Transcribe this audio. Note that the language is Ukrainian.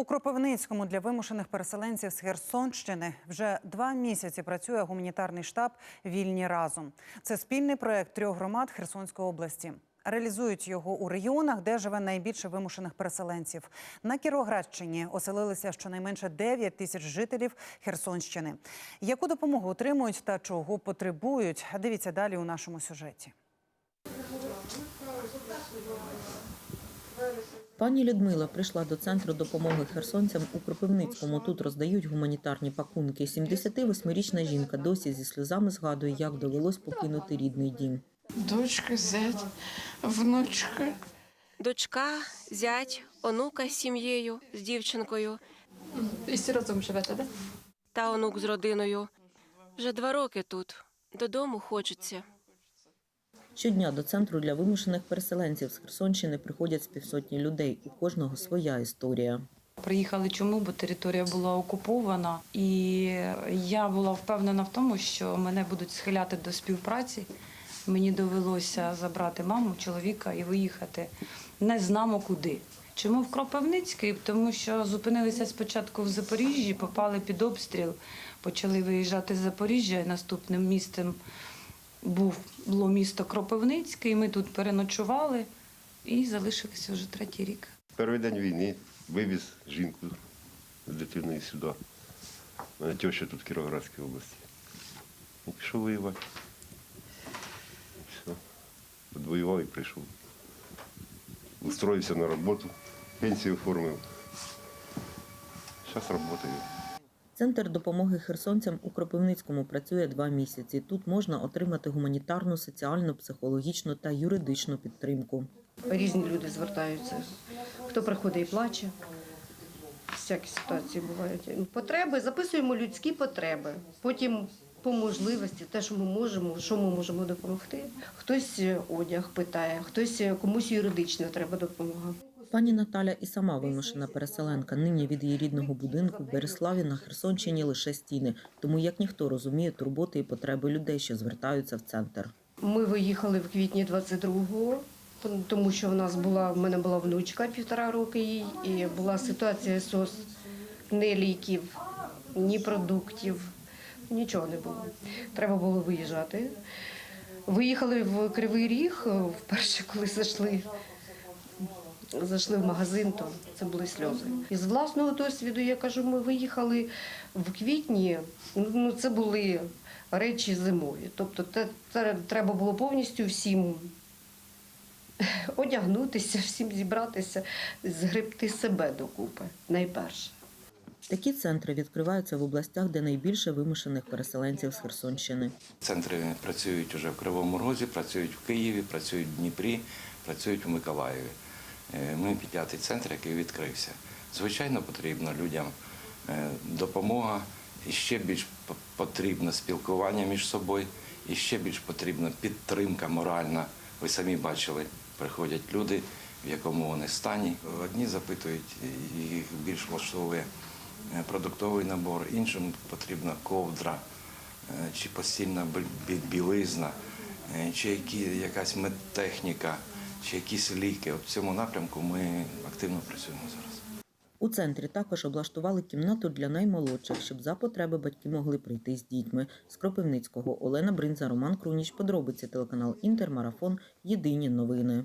У Кропивницькому для вимушених переселенців з Херсонщини вже два місяці працює гуманітарний штаб Вільні разом. Це спільний проект трьох громад Херсонської області. Реалізують його у регіонах, де живе найбільше вимушених переселенців. На Кіровоградщині оселилися щонайменше 9 тисяч жителів Херсонщини. Яку допомогу отримують та чого потребують? Дивіться далі у нашому сюжеті. Пані Людмила прийшла до центру допомоги херсонцям у Кропивницькому. Тут роздають гуманітарні пакунки. 78-річна жінка досі зі сльозами згадує, як довелось покинути рідний дім. Дочка, зять, внучка. Дочка, зять, онука з сім'єю, з дівчинкою І всі разом живете, да? та онук з родиною. Вже два роки тут. Додому хочеться. Щодня до центру для вимушених переселенців з Херсонщини приходять з півсотні людей. У кожного своя історія. Приїхали чому, бо територія була окупована, і я була впевнена в тому, що мене будуть схиляти до співпраці. Мені довелося забрати маму, чоловіка і виїхати не знамо куди. Чому в Кропивницький? Тому що зупинилися спочатку в Запоріжжі, попали під обстріл, почали виїжджати з Запоріжжя. і Наступним містом був було місто Кропивницький. Ми тут переночували і залишилися вже третій рік. Перший день війни вивіз жінку з дитиною сюди. Мене теща тут в Кіровоградській області. І пішов воювати. Все. Відвоював і прийшов. Устроївся на роботу, пенсію оформив. Зараз працюю. Центр допомоги херсонцям у Кропивницькому працює два місяці. Тут можна отримати гуманітарну, соціальну, психологічну та юридичну підтримку. Різні люди звертаються. Хто приходить і плаче. Всякі ситуації бувають. Ну, Потреби, записуємо людські потреби. Потім по можливості, те, що ми можемо, що ми можемо допомогти. Хтось одяг питає, хтось комусь юридична треба допомога. Пані Наталя і сама вимушена переселенка. Нині від її рідного будинку в Береславі на Херсонщині лише стіни. Тому як ніхто розуміє турботи і потреби людей, що звертаються в центр. Ми виїхали в квітні 22-го, тому що в нас була в мене була внучка півтора роки їй, і була ситуація СОС, ні ліків, ні продуктів, нічого не було. Треба було виїжджати. Виїхали в Кривий Ріг, вперше, коли зайшли. Зайшли в магазин, то це були сльози. Із власного досвіду я кажу, ми виїхали в квітні. Ну це були речі зимові. Тобто, те, те треба було повністю всім одягнутися, всім зібратися, згребти себе докупи найперше. Такі центри відкриваються в областях, де найбільше вимушених переселенців з Херсонщини. Центри працюють уже в Кривому Розі, працюють в Києві, працюють в Дніпрі, працюють у Миколаєві. Ми п'ятий центр, який відкрився. Звичайно, потрібна людям е, допомога, і ще більш потрібно спілкування між собою, і ще більш потрібна підтримка моральна. Ви самі бачили, приходять люди, в якому вони стані. Одні запитують, їх більш влаштовує е, продуктовий набор, іншим потрібна ковдра е, чи постільна бі- бі- білизна, чи якась медтехніка, чи якісь ліки. От в цьому напрямку ми активно працюємо зараз. У центрі також облаштували кімнату для наймолодших, щоб за потреби батьки могли прийти з дітьми. З Кропивницького Олена Бринза, Роман Круніч. Подробиці телеканал Інтермарафон. Єдині новини.